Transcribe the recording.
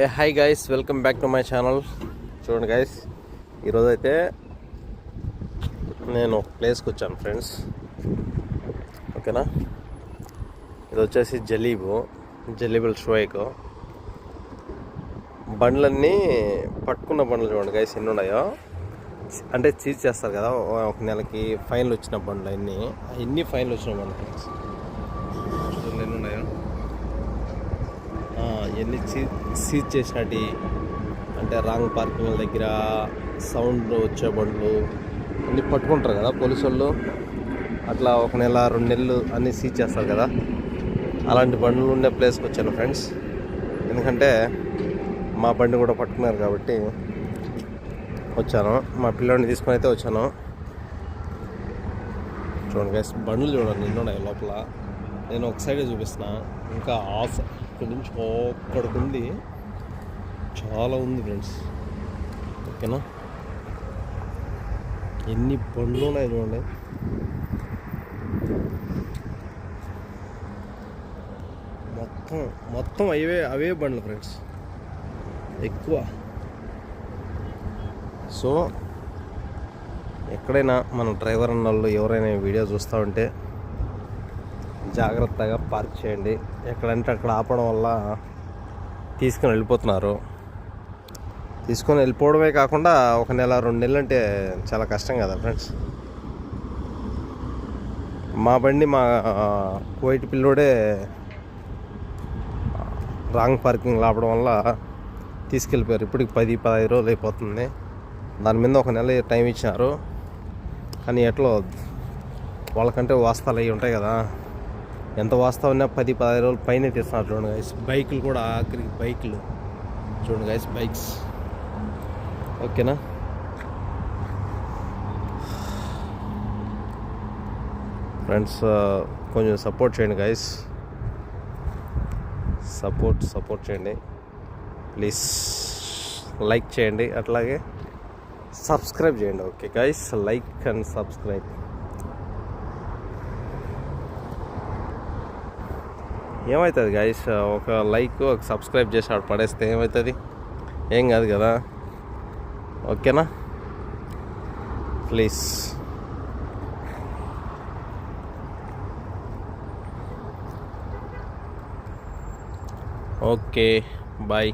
Hey hi guys welcome back to my channel చూడండి guys ఈరోజు అయితే నేను ఒక ప్లేస్కి వచ్చాను ఫ్రెండ్స్ ఓకేనా ఇది వచ్చేసి జలీబు జలీబుల్ షోయిక్ బండ్లన్నీ పట్టుకున్న బండ్లు చూడండి గైస్ ఎన్ని ఉన్నాయో. అంటే చీజ్ చేస్తారు కదా ఒక నెలకి ఫైన్లు వచ్చిన బండ్లు అన్నీ. ఎన్ని ఫైన్లు వచ్చిన బండ్లు ఫ్రెండ్స్ ఇవన్నీ సీజ్ చేసినట్టు అంటే రాంగ్ పార్కింగ్ దగ్గర సౌండ్ వచ్చే బండ్లు అన్నీ పట్టుకుంటారు కదా పోలీసు వాళ్ళు అట్లా ఒక నెల రెండు నెలలు అన్నీ సీజ్ చేస్తారు కదా. అలాంటి బండ్లు ఉండే ప్లేస్కి వచ్చాను ఫ్రెండ్స్. ఎందుకంటే మా బండి కూడా పట్టుకున్నారు కాబట్టి వచ్చాను. మా పిల్లోడిని తీసుకొని అయితే వచ్చాను. చూడండి గైస్ బండ్లు చూడండి ఎన్ని ఉన్నాయి లోపల. నేను ఒక సైడే చూపిస్తున్నా. ఇంకా ఆఫ్ ఇక్కడి నుంచి ఒక్కడికి ఉంది చాలా ఉంది ఫ్రెండ్స్. ఓకేనా? ఎన్ని బండ్లు ఉన్నాయి చూడండి. మొత్తం మొత్తం అవే అవే బండ్లు ఫ్రెండ్స్. ఎక్కువ. సో ఎక్కడైనా మన డ్రైవర్ అన్న వాళ్ళు ఎవరైనా వీడియో చూస్తూ ఉంటే జాగ్రత్తగా పార్క్ చేయండి. ఎక్కడంటే అక్కడ ఆపడం వల్ల తీసుకొని వెళ్ళిపోతున్నారు. తీసుకొని వెళ్ళిపోవడమే కాకుండా ఒక నెల రెండు నెలలు అంటే చాలా కష్టం కదా ఫ్రెండ్స్ మా బండి మా కోయిట్ పిల్లోడే రాంగ్ పార్కింగ్ లాపడం వల్ల తీసుకెళ్ళిపోయారు. ఇప్పటికి పది పదహైదు రోజులు అయిపోతుంది. దాని మీద ఒక నెల టైం ఇచ్చినారు. కానీ ఎట్లా వాళ్ళకంటే వాస్తవాలు అవి ఉంటాయి కదా. ఎంత వాస్తవం ఉన్నా పది పదహైదు రోజులు పైన తీస్తున్నారు చూడండి గైస్ బైకులు కూడా ఆఖరికి బైకులు. చూడండి గైస్ బైక్స్ ఓకేనా? ఫ్రెండ్స్ కొంచెం సపోర్ట్ చేయండి గైస్ సపోర్ట్ సపోర్ట్ చేయండి. ప్లీజ్ లైక్ చేయండి. అట్లాగే సబ్స్క్రైబ్ చేయండి. Okay guys like and subscribe ఏమవుతుంది గైస్ ఒక లైక్ ఒక సబ్స్క్రైబ్ చేసి ఆడ పడేస్తే ఏమవుతుంది ఏం కాదు కదా? ఓకేనా? Please okay bye